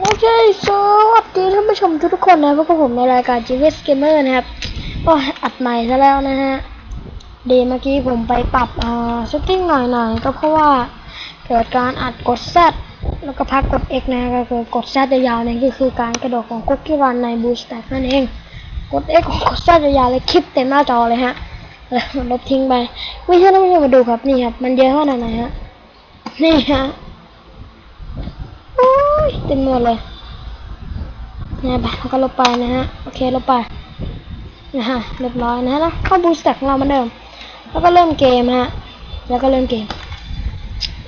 โอเคสวัสดีท่านผู้ชมทุกคนนะพบกับผมในรายการ g v s Gamer นะครับก็อัดใหม่ซะแล้วนะฮะเดย์เมื่อกี้ผมไปปรับอ่าเซตติ้งหน่อยๆก็เพราะว่าเกิดการอัดกด Z แล้วก็พักกด X นะฮะก็คือกด Z ยาวๆนี่ยก็คือการกระโดดของคุกกี้รันใน Boost Stack นั่นเอง กด X ของกด Z ยาวๆเลยคลิปเต็มหน้าจอเลยฮะแล้วมันลบทิ้งไปไม่เชื่อท่านผู้ชมมาดูครับนี่ครับมันเยอะขนาดไหนฮะนี่ฮะ เต็มหมดเลยนี่ยไปแล้วก็ลบไปนะฮะ โอเคลบไป นะฮะ เรียบร้อยนะฮะแล้วเข้าบูสต์แต็กของเราเหมือนเดิม แล้วก็เริ่มเกมฮะ แล้วก็เริ่มเกม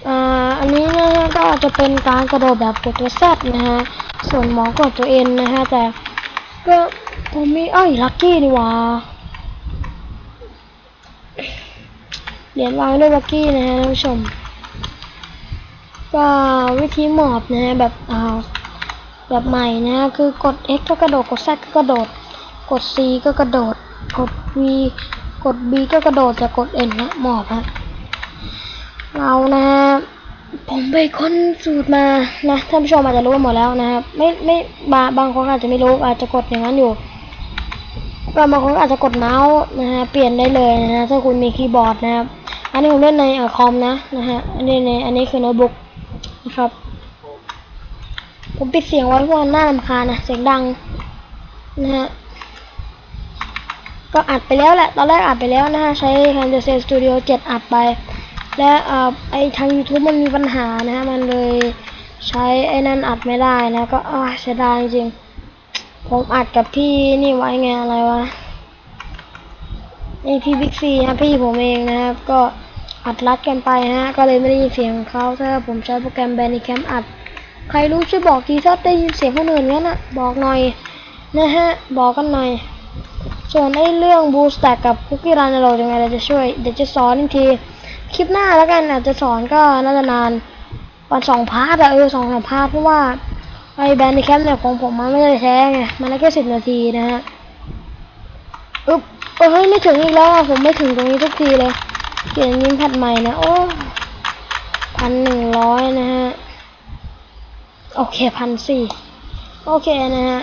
อ่า อันนี้นะฮะก็จะเป็นการกระโดดแบบกดตัวแซดนะฮะ ส่วนหมอกดตัวเอ็นนะฮะ แต่ก็ผมมีอ้ยลักกี้นี่หว่าเหรียญวางด้วยลักกี้นะฮะท่านผู้ชม ก็วิธีหมอบนะฮะแบบอ่าแบบใหม่นะฮะคือกด X ก็กระโดดกด Z ก็กระโดด กด C ก็กระโดด กด V กด B ก็กระโดดจะกด N นะหมอบฮะเรานะผมไปค้นสูตรมานะท่านผู้ชมอาจจะรู้หมดแล้วนะครับไม่ไม่บางบางคนอาจจะไม่รู้อาจจะกดอย่างนั้นอยู่ก็บางคนอาจจะกดเมาส์นะฮะเปลี่ยนได้เลยนะฮะถ้าคุณมีคีย์บอร์ดนะครับอันนี้ผมเล่นในคอมนะนะฮะอันนี้ในอันนี้คือโน้ตบุ๊ก ครับ ผมปิดเสียงไว้เพราะว่าน่ารำคาญนะเสียงดังนะฮะก็อัดไปแล้วแหละ ตอนแรกอัดไปแล้วนะฮะ ใช้ Camtasia Studio 7 อัดไป และเอ่อไอทาง YouTube มันมีปัญหานะฮะ มันเลยใช้ไอ้นั่นอัดไม่ได้นะ ก็อ้าวเสียดายจริง ผมอัดกับพี่นี่ไว้ไงอะไรวะไอพี่บิ๊กซีนะพี่ผมเองนะครับ ก็ อัดรัดกันไปฮะ ก็เลยไม่ได้ยินเสียงของเขาถ้าผมใช้โปรแกรม Bandicam อัด ใครรู้ช่วยบอกทีถ้าได้ยินเสียงคนอื่นงั้นอะบอกหน่อยนะฮะ บอกกันหน่อย ส่วนไอ้เรื่อง Boost Stack กับ Cookie Run เราจะไงเราจะช่วย เดี๋ยวจะสอนอีกที คลิปหน้าแล้วกันอาจจะสอนก็น่าจะนานวันสองพาร์ทอะเออสองสามพาร์ทเพราะว่าไอ้ Bandicam เนี่ยของผมมันไม่ได้แท้ไง มันได้แค่สิบนาทีนะฮะ อึ๊บเฮ้ยไม่ถึงอีกแล้วผมไม่ถึงตรงนี้ทุกทีเลย เขียนยิ้มแพทใหม่นะ โอ้พันหนึ่งร้อยนะฮะ โอเคพันสี่โอเคนะฮะ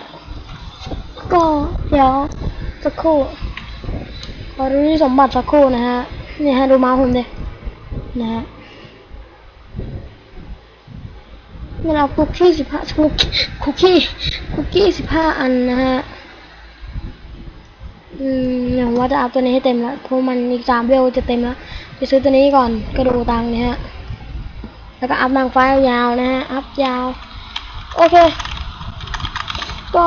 ก็เดี๋ยวสักครู่ขอดูที่สมบัติสักครู่นะฮะ นี่ฮะดูมาผมดินะฮะนี่เราคุกกี้สิบห้าคุกคุกกี้คุกกี้สิบห้าอันนะฮะ อืมเดี๋ยวว่าจะเอัพตัวนี้ให้เต็มแล้วเพราะมันอีกสามเวลจะเต็มแล้ว ไปซื้อตัวนี้ก่อนก็ดูตังเนี่ยฮะ แล้วก็อัพนางฟ้ายาวนะฮะ อัพยาว โอเค ก็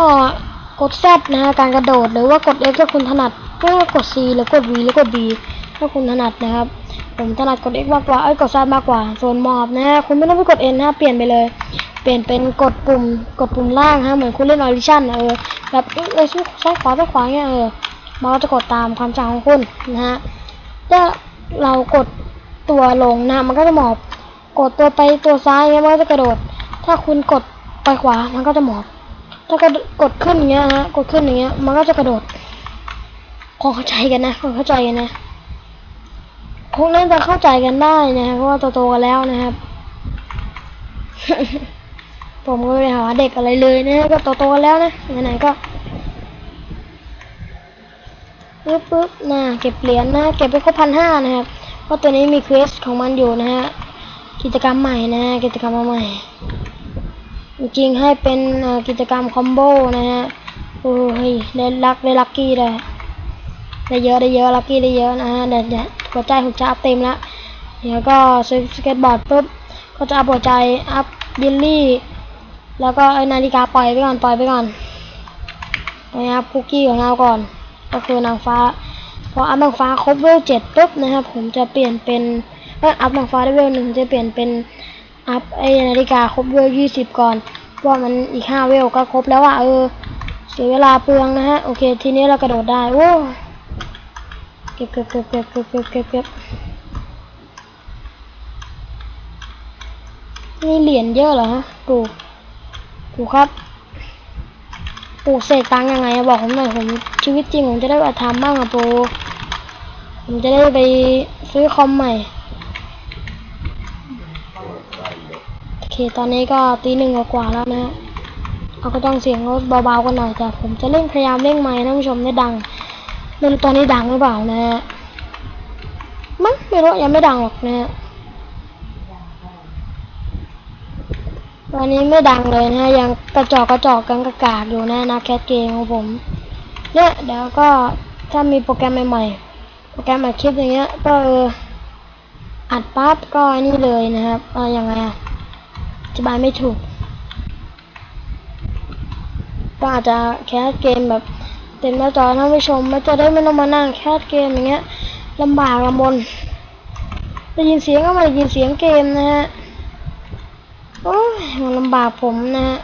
กด Z นะฮะ การกระโดดหรือว่ากด X ถ้าคุณถนัดก็กด C หรือกด V หรือกด B ถ้าคุณถนัดนะครับ ผมถนัดกด X มากกว่า เอ้ย กด Z มากกว่า ส่วนมอบนะฮะ คุณไม่ต้องไปกด N นะฮะเปลี่ยนไปเลย เปลี่ยนเป็นกดปุ่ม กดปุ่มล่างฮะ เหมือนคุณเล่นออริชั่นเออ แบบเอ้ยซ้ายขวาซ้ายขวาเงี้ยเออมันจะกดตามความจำของคุณนะฮะถ้า เรากดตัวลงนะมันก็จะหมอบ กดตัวไปตัวซ้ายเงี้ยมันก็จะกระโดด ถ้าคุณกดไปขวามันก็จะหมอบ ถ้ากดดกดขึ้นอย่างเงี้ยฮะกดขึ้นอย่างเงี้ย มันก็จะกระโดดคงเข้าใจกันนะคงเข้าใจกันนะคงน่าจะเข้าใจกันได้นะเพราะว่าโตๆกันแล้วนะครับ ผมก็ไม่ได้หาเด็กอะไรเลยนะก็โตๆกันแล้วนะไหนๆก็ ปึ๊บปึ๊บนะเก็บเหรียญนะเก็บไปครบพันห้านะครับ เพราะตัวนี้มีเควสของมันอยู่นะฮะกิจกรรมใหม่นะกิจกรรมใหม่ จริงให้เป็นกิจกรรมคอมโบนะฮะโอ้ยได้ลักได้ลักกี้เลยได้เยอะได้เยอะลักกี้ได้เยอะนะฮะเดี๋ยวเดี๋ยวหัวใจผมจะอัพเต็มละเดี๋ยวก็ซื้อสเก็ตบอร์ดปุ๊บก็จะอัพหัวใจอัพบิลลี่ แล้วก็ไอ้นาฬิกาปล่อยไปก่อนปล่อยไปก่อนนะครับคุกกี้ของเราก่อน ก็คือนางฟ้า พออัพนางฟ้าครบเวลเจ็ดปุ๊บนะครับ ผมจะเปลี่ยนเป็นเอออัพนางฟ้าได้เวลหนึ่งจะเปลี่ยนเป็นอัพไอนาฬิกาครบเวลยี่สิบก่อนเพราะว่ามันอีกห้าเวลก็ครบแล้วอะเออ เสียเวลาเปลืองนะฮะโอเค ทีนี้เรากระโดดได้โว้เก็บเก็บเก็บเก็บเก็บเก็บเก็บเก็บนี่เหรียญเยอะเหรอฮะดูดูครับปลูกเสกตังยังไงบอกผมหน่อยผม ชีวิตจริงผมจะได้ไปทำบ้างอะโปผมจะได้ไปซื้อคอมใหม่ โอเค ตอนนี้ก็ตีหนึ่งกว่าแล้วนะฮะเอาก็ต้องเสียงลดเบาๆกันหน่อยแต่ผมจะเร่งพยายามเร่งไมค์ให้ท่านผู้ชมได้ดังไม่รู้ตอนนี้ดังหรือเปล่านะฮะมั้งไม่รู้ยังไม่ดังหรอกนะฮะตอนนี้ไม่ดังเลยนะฮะยังกระจอกกระจอกกันกระกากอยู่นะนะแคสเกมของผม เนี่ยเดี๋ยวก็ถ้ามีโปรแกรมใหม่ๆ โปรแกรมอัดคลิปอย่างเงี้ย ก็เอออัดปั๊บก็อนี่เลยนะครับเออยังไงอะอธิบายไม่ถูก ก็อาจจะแคสเกมแบบเต็มหน้าจอท่านผู้ชมไม่จะได้ไม่ต้องมานั่งแคสเกมอย่างเงี้ยลำบากลำบนได้ยินเสียงก็มาได้ยินเสียงเกมนะฮะโอ้ยมันลำบากผมนะฮะ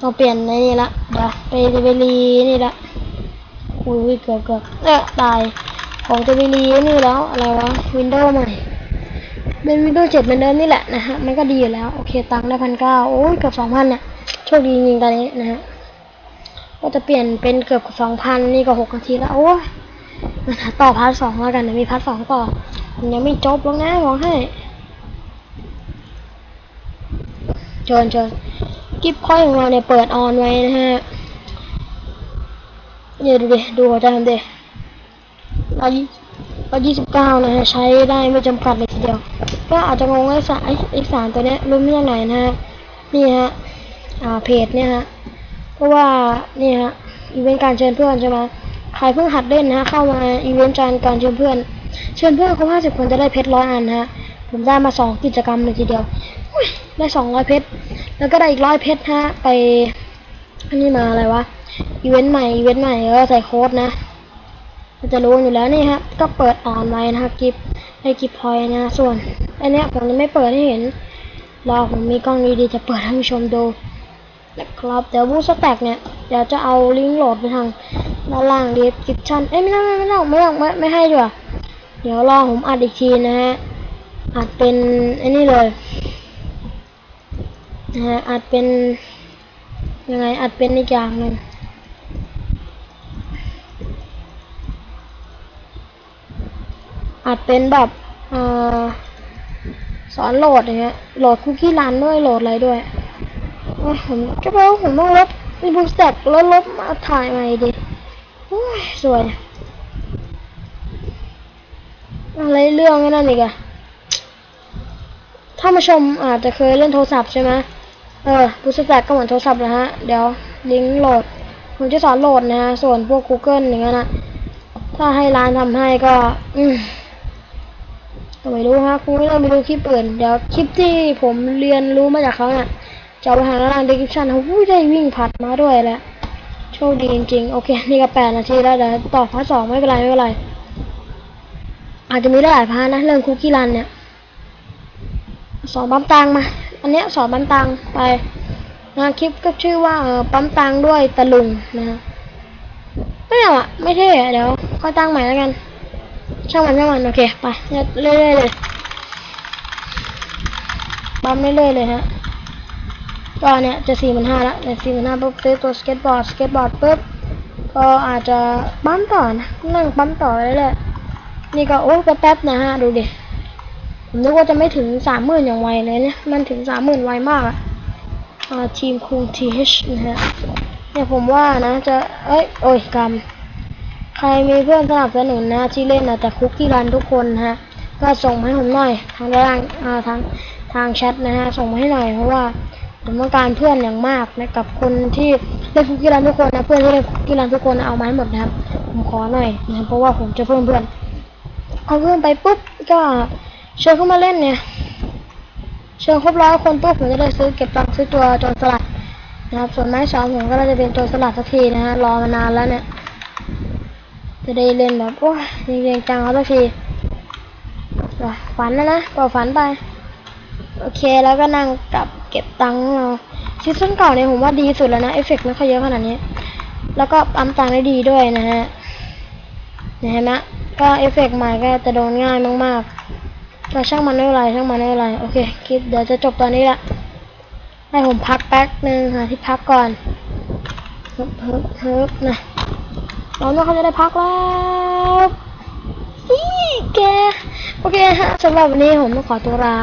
ต้องเปลี่ยนในนี่ละ เดี๋ยวไปเวลีนี่ละอุ้ยเกือบเกือบเออตายของเวลีนี่แล้วอะไรวะวินโดว์ใหม่เป็นวินโดว์เจ็ดเหมือนเดิมนี่แหละนะฮะมันก็ดีอยู่แล้วโอเคตังค์ได้พันเก้าโอ้ยเกือบสองพันเนี่ยโชคดีจริงๆตอนนี้นะฮะก็จะเปลี่ยนเป็นเกือบสองพันนี่ก็หกนาทีแล้วโอ้ยนต่อพาร์ทสองแล้วกันเดี๋ยวมีพาร์ทสองต่อมันยังไม่จบหรอกนะบอกให้เชิญเชิญ กิฟต์คอยของเราเนี่ยเปิดออนไว้นะฮะเนี่ยดูดิดูหัวใจทำดิเรายี่เรายี่สิบเก้านะฮะใช้ได้ไม่จำกัดเลยทีเดียว ก็อาจจะงงไอ้สารไอ้สารตัวเนี้ยรู้มาจากไหนนะฮะนี่ฮะอ่าเพจเนี่ยฮะเพราะว่านี่ฮะอีเวนต์การเชิญเพื่อนใช่ไหมใครเพิ่งหัดเล่นนะฮะเข้ามาอีเวนต์การการเชิญเพื่อน เชิญเพื่อนครบห้าสิบคนจะได้เพชรร้อยอันนะฮะผมได้มาสองกิจกรรมเลยทีเดียวได้สองร้อยเพชร แล้วก็ได้อีกร้อยเพชรฮะ ไปอันนี้มาอะไรวะ อีเวนต์ใหม่ อีเวนต์ใหม่ก็ใส่โค้ดนะมันจะรู้อยู่แล้วนี่ฮะ ก็เปิดออนไว้นะครับกิฟให้กิฟพอยนะ ส่วนอันนี้ผมจะไม่เปิดให้เห็น รอผมมีกล้องดีๆจะเปิดให้ผู้ชมดูนะครับ เดี๋ยวบูสแต็กเนี่ย เดี๋ยวจะเอาลิงก์โหลดไปทางด้านล่างดีคริปชั่น เอ้ยไม่ต้องไม่ต้องไม่ต้องไม่ไม่ให้ดีกว่าเดี๋ยวรอผมอัดอีกทีนะฮะ อัดเป็นไอ้นี่เลย อัดเป็นยังไงอัดเป็นอีกอย่างหนึ่งอัดเป็นแบบอสอนโหลดอย่างเงี้ยโหลดคุกกี้รันด้วยโหลดอะไรด้วยโอ้ยผมก็แปลว่าผมต้องลบมีบูสเต็กแล้วลบมาถ่ายใหม่ดิโอ้ยสวยอะไรเรื่องไอ้นั่นอีกอะถ้ามาชมอาจจะเคยเล่นโทรศัพท์ใช่ไหม เออบูสเต็กก็เหมือนโทรศัพท์นะฮะ เดี๋ยวลิงก์โหลด ผมจะสอนโหลดนะฮะ ส่วนพวก Google อย่างเงี้ยนะถ้าให้ร้านทำให้ก็ อืมก็ไม่รู้ฮะคงไม่ต้องไปดูคลิปอื่นเดี๋ยวคลิปที่ผมเรียนรู้มาจากเขาเนี่ยจะไปหาในล่าง description เขาอุ้ยได้วิ่งผัดมาด้วยแหละโชคดีจริงๆ โอเค นี่ก็แปดนาทีแล้วเดี๋ยวต่อพาร์ทสองไม่เป็นไรไม่เป็นไร อาจจะมีได้หลายพาร์ทนะ เรื่องคุกกี้รันเนี่ย สอนปั๊มตังมา อันเนี้ยสอนปั๊มตังไปนะคลิปก็ชื่อว่าปั๊มตังด้วยตะลุงนะฮะไม่เอาอะไม่เท่เดี๋ยวก็ตั้งใหม่แล้วกัน ช่างมันช่างมันโอเคไปเรื่อยๆเลยปั๊มเรื่อยๆเลยฮะก็เนี่ยจะสี่หมื่นห้าละเนี่ยสี่หมื่นห้าปุ๊บซื้อตัวสเก็ตบอร์ดสเก็ตบอร์ดปุ๊บก็อาจจะปั๊มต่อนะนั่งปั๊มต่อเรื่อยๆนี่ก็โอ้แป๊บๆนะฮะดูดิ ผมนึกว่าจะไม่ถึงสามหมื่นอย่างไวเลยเนี่ยมันถึงสามหมื่นไวมากอะอ่าทีมคุงทีเอชนะฮะเนี่ยผมว่านะจะเอ้ยโอ้ยกำใครมีเพื่อนสนับสนุนนะ ที่เล่นนะแต่คุกกี้รันทุกคนนะฮะ ก็ส่งให้ผมหน่อย ทางด้านอ่าทางทางแชทนะฮะส่งมาให้หน่อยเพราะว่าผมต้องการเพื่อนอย่างมากนะกับคนที่เล่นคุกกี้รันทุกคนนะเพื่อนที่เล่นคุกกี้รันทุกคนเอามาให้หมดนะครับ ผมขอหน่อยนะเพราะว่าผมจะเพิ่มเพื่อนเอาเพื่อนไปปุ๊บก็ เชิญเข้ามาเล่นเนี่ย เชิญครบร้อยคนปุ๊บผมจะได้ซื้อเก็บตังค์ซื้อตัวโจรสลัดนะครับ ส่วนไม้สองผมก็จะเป็นโจรสลัดสักทีนะฮะรอมานานแล้วเนี่ย จะได้เล่นแบบโอ้ยจริงจังเอาสักทีฝันนะนะก็ฝันไป โอเคแล้วก็นั่งกลับเก็บตังค์เราซีซั่นเก่าเนี่ยผมว่าดีสุดแล้วนะเอฟเฟกต์ไม่ค่อยเยอะขนาดนี้ แล้วก็ปั๊มตังค์ได้ดีด้วยนะฮะเนี่ยเห็นไหมก็เอฟเฟกต์ใหม่ก็จะโดนง่ายมากๆ ก็ช่างมันไม่เป็นไรช่างมันไม่เป็นไรโอเคคลิปเดี๋ยวจะจบตอนนี้ละให้ผมพักแป๊บนึงหาที่พักก่อนฮึบฮึบฮึบนะเราเนี่ยเขาจะได้พักแล้วอีแกโอเคฮะสำหรับวันนี้ผมต้องขอตัวลา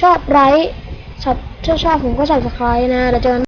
ชอบไลค์ชอบชอบผมก็ subscribe นะเดี๋ยวเจอกัน